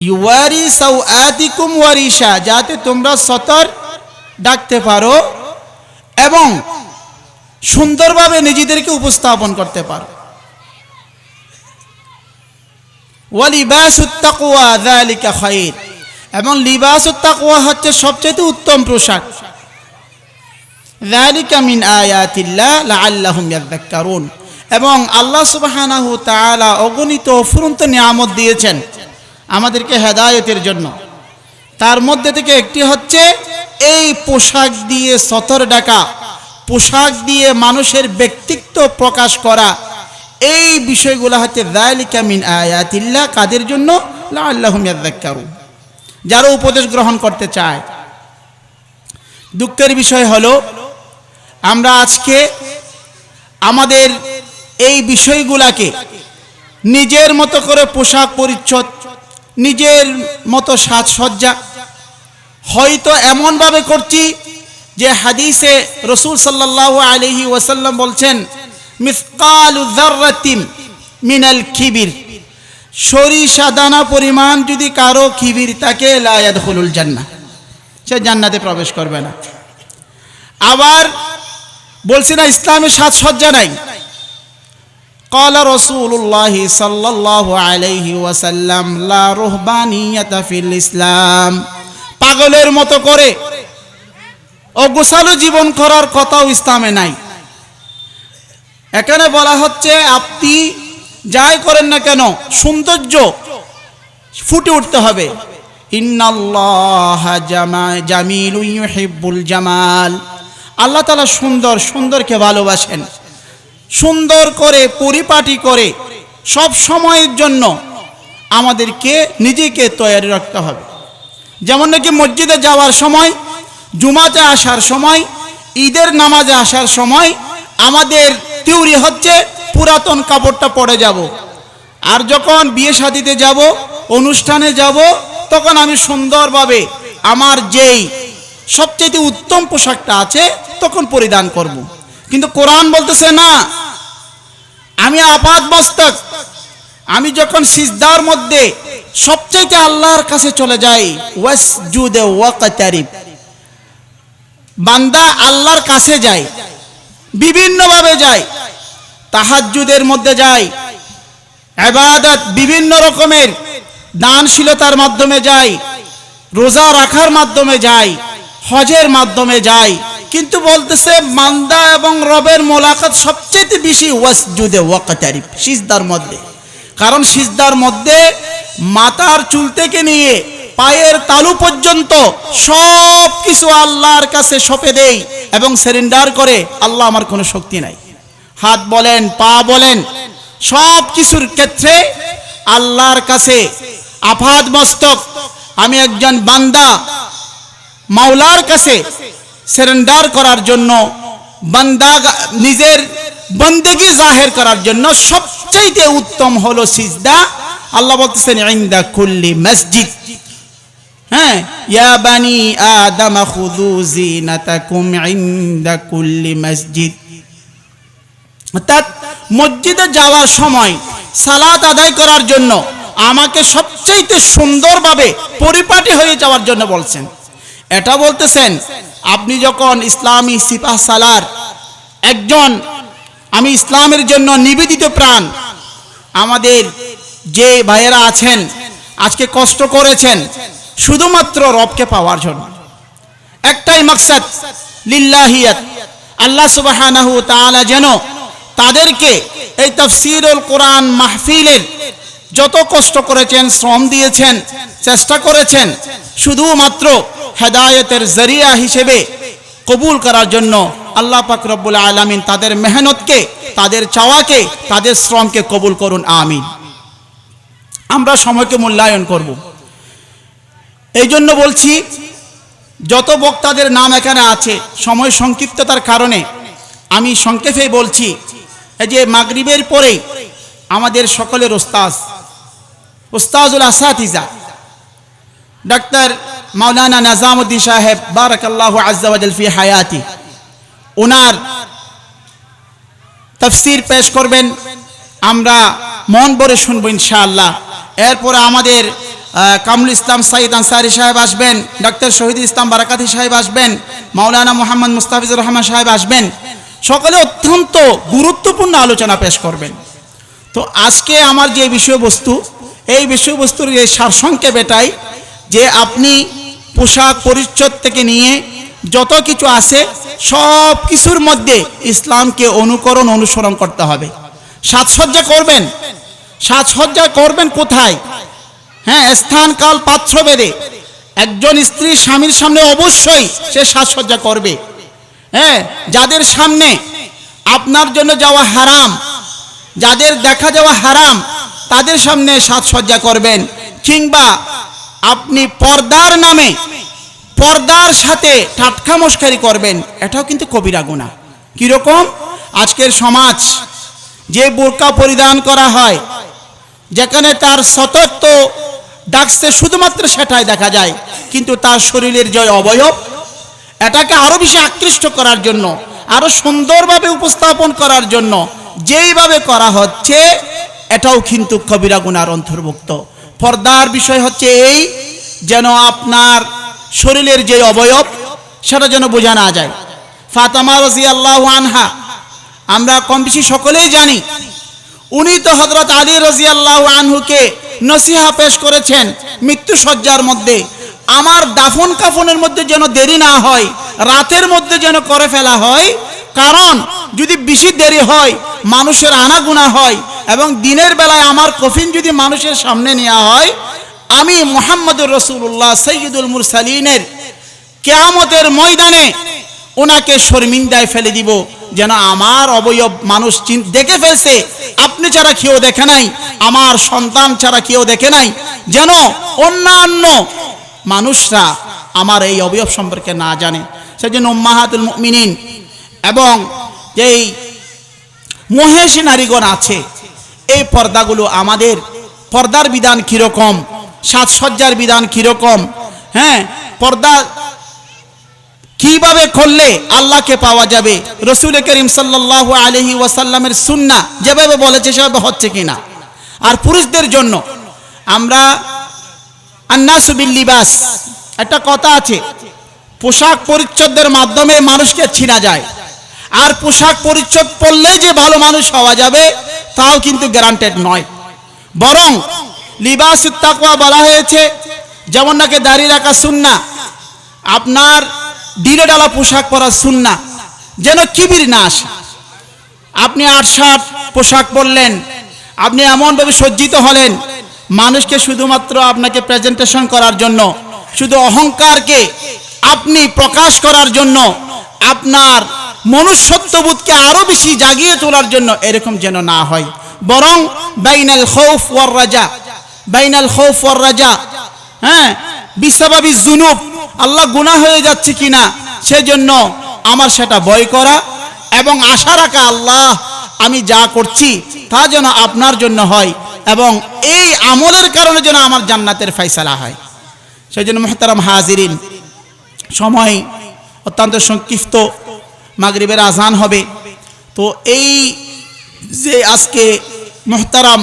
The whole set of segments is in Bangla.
ইউয়ারি সাউ আতিকুম ওয়ারিশা, যাতে তোমরা সতর ডাকতে পারো এবং সুন্দরভাবে নিজেদেরকে উপস্থাপন করতে পারো। ওয়ালিবাসুত তাকওয়া, যালিকা খায়র এবং লিবাসুত তাকওয়া হচ্ছে সবচেয়ে উত্তম পোশাক। যালিকা মিন আয়াতিল্লাহ লাআল্লাহুম ইয়াযাক্কারুন এবং আল্লাহ সুবহানাহু তাআলা অগণিত অফুরন্ত নিয়ামত দিয়েছেন। আমাদেরকে হেদায়তের জন্য। তার মধ্যে থেকে একটি হচ্ছে, এই পোশাক দিয়ে সতর ডাকা, পোশাক দিয়ে মানুষের ব্যক্তিত্ব প্রকাশ করা। এই বিষয়গুলো হচ্ছে আয়াতিল্লাহ, কাদের জন্য? লাআল্লাহুম ইয়াযাক্কারুন যারা উপদেশ গ্রহণ করতে চায়। দুঃখের বিষয় হলো, আমরা আজকে আমাদের এই বিষয়গুলাকে নিজের মতো করে পোশাক পরিচ্ছদ নিজের মতো সাজসজ্জা। হয়তো এমনভাবে করছি যে হাদিসে রসুল সাল্লাহ আলহি ওয়াসাল্লাম বলছেন, মিসকাল উদ্দারতিম মিনাল খিবির। সরিষা দানা পরিমাণ যদি কারও খিবির তাকে লায়াদ হলুল জান্না সে জান্নাতে প্রবেশ করবে না। আবার বলছি না ইসলামের সাজসজ্জা নাই। قال رسول الله صلى الله عليه وسلم لا رهبانية في الإسلام পাগলের মতো করে অগোছালো জীবন করার কথাও ইসলামে নাই এখানে বলা হচ্ছে আপনি যাই করেন না কেন সৌন্দর্য ফুটে উঠতে হবে ইন্নাল্লাহ জামা জামিল ইউহিব্বুল জামাল আল্লাহ তাআলা সুন্দর সুন্দরকে ভালোবাসেন সুন্দর করে, পরিপাটি করে সব সময়ের জন্য আমাদেরকে নিজেকে তৈরি রাখতে হবে যেমন নাকি মসজিদে যাওয়ার সময়, জুমাতে আসার সময়, ঈদের নামাজে আসার সময় আমাদের তিউরি হচ্ছে পুরাতন কাপড়টা পরে যাব আর যখন বিয়ে শাদিতে যাব, অনুষ্ঠানে যাব, তখন আমি সুন্দরভাবে আমার যেই সবচেয়ে উত্তম পোশাকটা আছে, তখন পরিধান করব। কিন্তু কোরআন বলতেছে না। আমি আপাত মস্তক আমি যখন সিজদার মধ্যে সবচেয়ে আল্লাহর কাছে চলে যাই, ওয়াসজুদে ওয়াকাতারিব। বান্দা আল্লাহর কাছে যায়, বিভিন্নভাবে যায়, তাহাজ্জুদের মধ্যে যায় এবাদত বিভিন্ন রকমের দানশীলতার মাধ্যমে যায়, রোজা রাখার মাধ্যমে যায়, হজের মাধ্যমে যায় কিন্তু বলতেছে, মান্দা এবং রবের মোলাকাত সবচেয়ে বেশি ওয়াসজুদে ওয়াকাতারিফ, সিজদার মধ্যে। কারণ সিজদার মধ্যে মাথার চুল থেকে নিয়ে পায়ের তালু পর্যন্ত সব কিছু আল্লাহর কাছে সঁপে দেই এবং সেরেন্ডার করে, আল্লাহ আমার কোনো শক্তি নাই। হাত বলেন, পা বলেন সব কিছুর ক্ষেত্রে আল্লাহর কাছে আফাদ মস্তক। আমি একজন বান্দা, মাওলার কাছে সেরেন্ডার করার জন্য, বান্দা নিজের বন্দেগি জাহের করার জন্য সবচেয়ে উত্তম হলো সিজদা। আল্লাহ বলতেছেন, ইনদা কুল্লি মসজিদ। হ্যাঁ ইয়া বানি আদম, খুযু জিনাতাকুম ইনদা কুল্লি মসজিদ। অর্থাৎ মসজিদে যাওয়ার সময়, সালাত আদায় করার জন্য আমাকে সবচেয়ে সুন্দরভাবে পরিপাটি হয়ে যাওয়ার জন্য বলছেন। এটা বলতেছেন আপনি যখন ইসলামী সিপাহ সালার একজন, আমি ইসলামের জন্য নিবেদিত প্রাণ, আমাদের যে ভাইয়েরা আছেন, আজকে কষ্ট করেছেন, শুধুমাত্র রবকে পাওয়ার জন্য। একটাই মাকসাদ, লিল্লাহিয়াত। আল্লাহ সুবহানাহু যেন তাদেরকে এই তফসিরুল কোরআন মাহফিলের যত কষ্ট করেছেন, শ্রম দিয়েছেন, চেষ্টা করেছেন, শুধুমাত্র হেদায়েতের জরিয়া হিসেবে কবুল করার জন্য আল্লাহ পাক রব্বুল আলামিন তাদের মেহনতকে, তাদের চাওয়াকে, তাদের শ্রমকে কবুল করুন, আমিন। আমরা সময়কে মূল্যায়ন করব। এই জন্য বলছি, যত বক্তাদের নাম এখানে আছে, সময় সংক্ষিপ্ততার কারণে আমি সংক্ষেপে বলছি, এই যে মাগরিবের পরেই আমাদের সকলের ওস্তাজ ওস্তাজুল আসাতিজা ডাক্তার মাওলানা নাজামুদ্দিন সাহেব বারাকাল্লাহ আজ্জাওয়াজাল ফি হায়াতি। ওনার তফসির পেশ করবেন আমরা মন ভরে শুনব ইনশাআল্লাহ। এরপরে আমাদের আহ, কামরুল ইসলাম সাইদ আনসারি সাহেব আসবেন ডক্টর শহীদ ইসলাম বারাকাতি সাহেব আসবেন মাওলানা মোহাম্মদ মুস্তাফিজুর রহমান সাহেব আসবেন। সকলে অত্যন্ত গুরুত্বপূর্ণ আলোচনা পেশ করবেন। তো আজকে আমার যে বিষয়বস্তু এই বিষয়বস্তুর এই সারসংক্ষেপ এটাই যে আপনি পোশাক পরিচ্ছদ থেকে নিয়ে যত কিছু আছে সব কিছুর মধ্যে ইসলামকে অনুকরণ অনুসরণ করতে হবে। সাজসজ্জা করবেন। সাজসজ্জা করবেন কোথায়? হ্যাঁ স্থান কাল পাত্র বেদে একজন স্ত্রী স্বামীর সামনে অবশ্যই সে সাজসজ্জা করবে। হ্যাঁ যাদের সামনে আপনার জন্য যাওয়া হারাম, যাদের দেখা যাওয়া হারাম তাদের সামনে সাজসজ্জা করবেন। কিংবা আপনি পর্দার নামে পর্দার সাথে টাটকা মস্কারি করবেন, এটাও কিন্তু কবিরা গুণা কীরকম? আজকের সমাজ যে বোরকা পরিধান করা হয়, যেখানে তার সতর্ক ডাকছে শুধুমাত্র সেটাই দেখা যায়, কিন্তু তার শরীরের যে অবয়ব, এটাকে আরও বেশি আকৃষ্ট করার জন্য, আরও সুন্দরভাবে উপস্থাপন করার জন্য যেইভাবে করা হচ্ছে এটাও কিন্তু কবিরা গুনার অন্তর্ভুক্ত। পর্দার বিষয় হচ্ছে এই, যেন আপনার শরীরের যে অবয়ব, সেটা যেন বোঝা না যায়। ফাতামা রাজি আল্লাহ আনহা, আমরা কম বেশি সকলেই জানি, উনি তো হজরত আলী রাজিয়াল্লাহ আনহুকে নসিহা পেশ করেছেন মৃত্যু সজ্জার মধ্যে। আমার দাফন কাফনের মধ্যে যেন দেরি না হয়, রাতের মধ্যে যেন করে ফেলা হয়, কারণ যদি বেশি দেরি হয়, মানুষের আনাগুনা হয় এবং দিনের বেলায় আমার কফিন যদি মানুষের সামনে নেওয়া হয়, আমি মোহাম্মদুর রসুল্লাহ সৈয়দুল মুরসালিনের কেয়ামতের ময়দানে ওনাকে শর্মিন্দায় ফেলে দিব, যেন আমার অবয়ব মানুষ দেখে ফেলছে, আপনি ছাড়া কেউ দেখে নাই, আমার সন্তান ছাড়া কেউ দেখে নাই, যেন অন্যান্য মানুষরা আমার এই অবয়ব সম্পর্কে না জানে। সেজন্য উম্মাহাতুল মুমিনিন এবং যেই মহেশী নারীগণ আছে এই পর্দাগুলো আমাদের পর্দার বিধান কীরকম? সাজসজ্জার বিধান কীরকম? হ্যাঁ পর্দা কীভাবে করলে আল্লাহকে পাওয়া যাবে? রসুল করিম সাল্লাহ আলহি ওয়াসাল্লামের সুন্না যেভাবে বলেছে, সেভাবে হচ্ছে কিনা? আর পুরুষদের জন্য আমরা আন্নাসুবিল লিবাস, একটা কথা আছে, পোশাক পরিচ্ছদের মাধ্যমে মানুষকে ছিনা যায়। আর পোশাক পরিচ্ছদ পরলেই যে ভালো মানুষ হওয়া যাবে তাও কিন্তু গ্যারান্টেড নয়। বরং লিবাস তাকওয়া বলা হয়েছে, যেমন নাকি দাড়ি রাখা সুন্না, আপনার ডিলে ডালা পোশাক পরা সুন্না, যেন কিবির না আসে আপনি আটসাট পোশাক পরলেন, আপনি এমনভাবে সজ্জিত হলেন, মানুষকে শুধুমাত্র আপনাকে প্রেজেন্টেশন করার জন্য, শুধু অহংকারকে আপনি প্রকাশ করার জন্য আপনার মনুষ্যত্ববোধকে আরও বেশি জাগিয়ে তোলার জন্য এরকম যেন না হয়। বরং বাইনাল খৌফ ওয়ার রাজা, বাইনাল খৌফ ওয়ার রাজা হ্যাঁ বিশ্ববাবী জুনুব, আল্লাহ গুনাহ হয়ে যাচ্ছে কিনা সেজন্য আমার সেটা ভয় করা এবং আশা রাখা, আল্লাহ, আমি যা করছি তা যেন আপনার জন্য হয় এবং এই আমলের কারণে যেন আমার জান্নাতের ফয়সালা হয়। সেই জন্য মোহতারাম হাজিরিন, সময় অত্যন্ত সংক্ষিপ্ত। মাগরিবের আজান হবে। তো এই যে আজকে মোহতারাম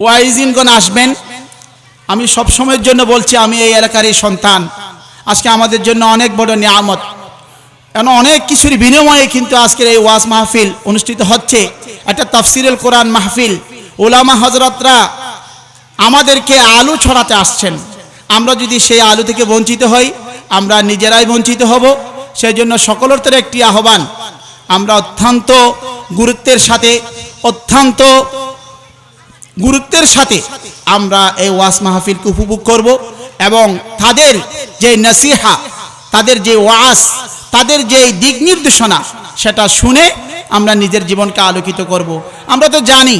ওয়াইজিনগণ আসবেন, আমি সব সময়ের জন্য বলছি, আমি এই এলাকারই সন্তান। আজকে আমাদের জন্য অনেক বড় নিয়ামত। কেন, অনেক কিছুর বিনিময়ে কিন্তু আজকের এই ওয়াজ মাহফিল অনুষ্ঠিত হচ্ছে। একটা তাফসিরুল কোরআন মাহফিল। ওলামা হজরতরা আমাদেরকে আলু ছড়াতে আসছেন। আমরা যদি সেই আলু থেকে বঞ্চিত হই, আমরা নিজেরাই বঞ্চিত হব। সেই জন্য সকলের একটি আহ্বান আমরা অত্যন্ত গুরুত্বের সাথে, অত্যন্ত গুরুত্বের সাথে আমরা এই ওয়াজ মাহফিলকে উপভোগ করব এবং তাদের যে নসিহা, তাদের যে ওয়াজ, তাদের যে দিক নির্দেশনা, সেটা শুনে আমরা নিজের জীবনকে আলোকিত করব। আমরা তো জানি,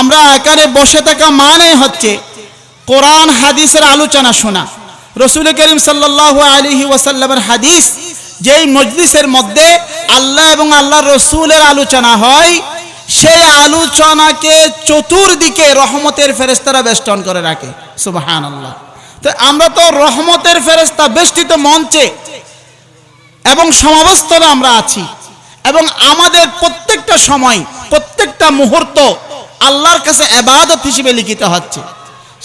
আমরা এখানে বসে থাকা মানে হচ্ছে কোরআন, হাদিসের আলোচনা শোনা রসুল করিম সাল্লাহ আলহি ওয়াসাল্লামের হাদিস যেই মজলিসের মধ্যে আল্লাহ এবং আল্লাহ রসুলের আলোচনা হয়, সেই আলোচনাকে চতুর্দিকে রহমতের ফেরেস্তারা বেষ্টন করে রাখে। সুবাহান আল্লাহ তো আমরা তো রহমতের ফেরেস্তা বেষ্টিত মঞ্চে এবং সমাবস্থলে আমরা আছি এবং আমাদের প্রত্যেকটা সময়, প্রত্যেকটা মুহূর্ত আল্লাহর কাছে এবাদত হিসেবে লিখিত হচ্ছে।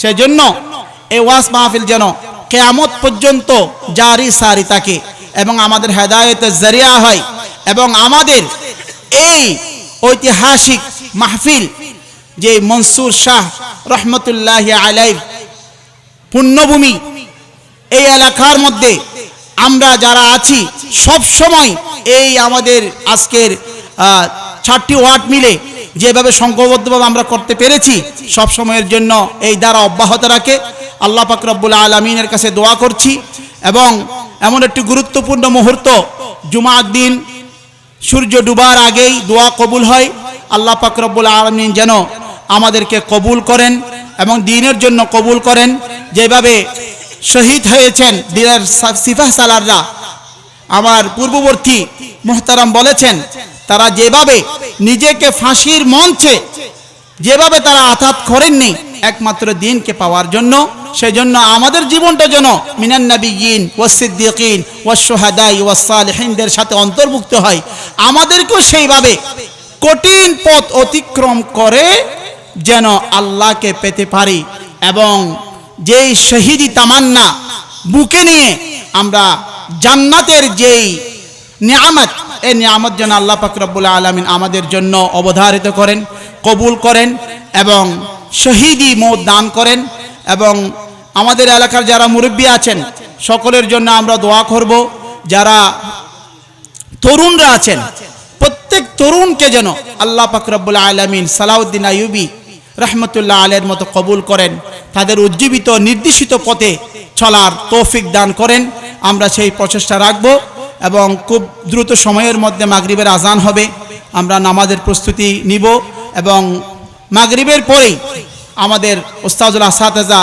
সেজন্য এই ওয়াজ মাহফিল যেন কেয়ামত পর্যন্ত জারি সারি থাকে। এবং আমাদের হেদায়তের জরিয়া হয় এবং আমাদের এই ঐতিহাসিক মাহফিল যে মনসুর শাহ রহমতুল্লাহ আলাই পুণ্যভূমি, এই এলাকার মধ্যে আমরা যারা আছি, সব সময় এই আমাদের আজকের চারটি ওয়ার্ড মিলে যেভাবে সংঘবদ্ধভাবে আমরা করতে পেরেছি, সব সময়ের জন্য এই দ্বারা অব্যাহত রাখে। আল্লাহ পাক আলমিনের কাছে দোয়া করছি এবং এমন একটি গুরুত্বপূর্ণ মুহূর্ত। জুমার দিন, সূর্য ডুবার আগেই দোয়া কবুল হয়। আল্লাহ পাক রব্বুল আলমিন যেন আমাদেরকে কবুল করেন এবং দিনের জন্য কবুল করেন। যেভাবে শহীদ হয়েছেন দিনের সা- সিফাহ সালাররা, আমার পূর্ববর্তী মোহতারাম বলেছেন, তারা যেভাবে নিজেকে ফাঁসির মঞ্চে, যেভাবে তারা আঘাত করেননি একমাত্র দিনকে পাওয়ার জন্য, সেজন্য আমাদের জীবনটা যেন মিনান নবীন, ওয়াসিদ্দিকিন ওয়াসহাদাই ওয়াসালহিনদের সাথে অন্তর্ভুক্ত হয়। আমাদেরকেও সেইভাবে কঠিন পথ অতিক্রম করে যেন আল্লাহকে পেতে পারি এবং যেই শহীদি তামান্না বুকে নিয়ে আমরা জান্নাতের যেই নিয়ামত, এই নিয়ামত যেন আল্লাহ পাক আলমিন আমাদের জন্য অবধারিত করেন, কবুল করেন এবং শহীদি মত দান করেন এবং আমাদের এলাকার যারা মুরব্বী আছেন, সকলের জন্য আমরা দোয়া করব, যারা তরুণরা আছেন, প্রত্যেক তরুণকে যেন আল্লাহ পাক রব্বুল আলমিন সালাউদ্দিন আইয়ুবি রহমতুল্লাহ আলের মতো কবুল করেন, তাদের উজ্জীবিত, নির্দেশিত পথে চলার তৌফিক দান করেন। আমরা সেই প্রচেষ্টা রাখব এবং খুব দ্রুত সময়ের মধ্যে মাগরিবের আজান হবে। আমরা নামাজের প্রস্তুতি নিব এবং মাগরিবের পরেই আমাদের ওস্তাজুল আসাতেজা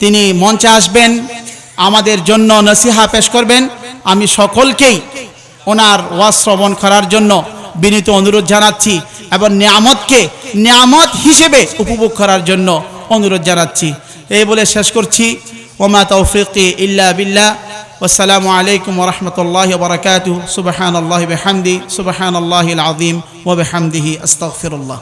তিনি মঞ্চে আসবেন আমাদের জন্য নসিহা পেশ করবেন আমি সকলকেই ওনার ওয়াজ শ্রবণ করার জন্য বিনীত অনুরোধ জানাচ্ছি এবং নিয়ামতকে নিয়ামত হিসেবে উপভোগ করার জন্য অনুরোধ জানাচ্ছি এই বলে শেষ করছি ওমা তৌফিকি ইল্লা বিল্লাহ والسلام عليكم ورحمة الله وبركاته سبحان الله بحمدي سبحان الله العظيم وبحمده أستغفر الله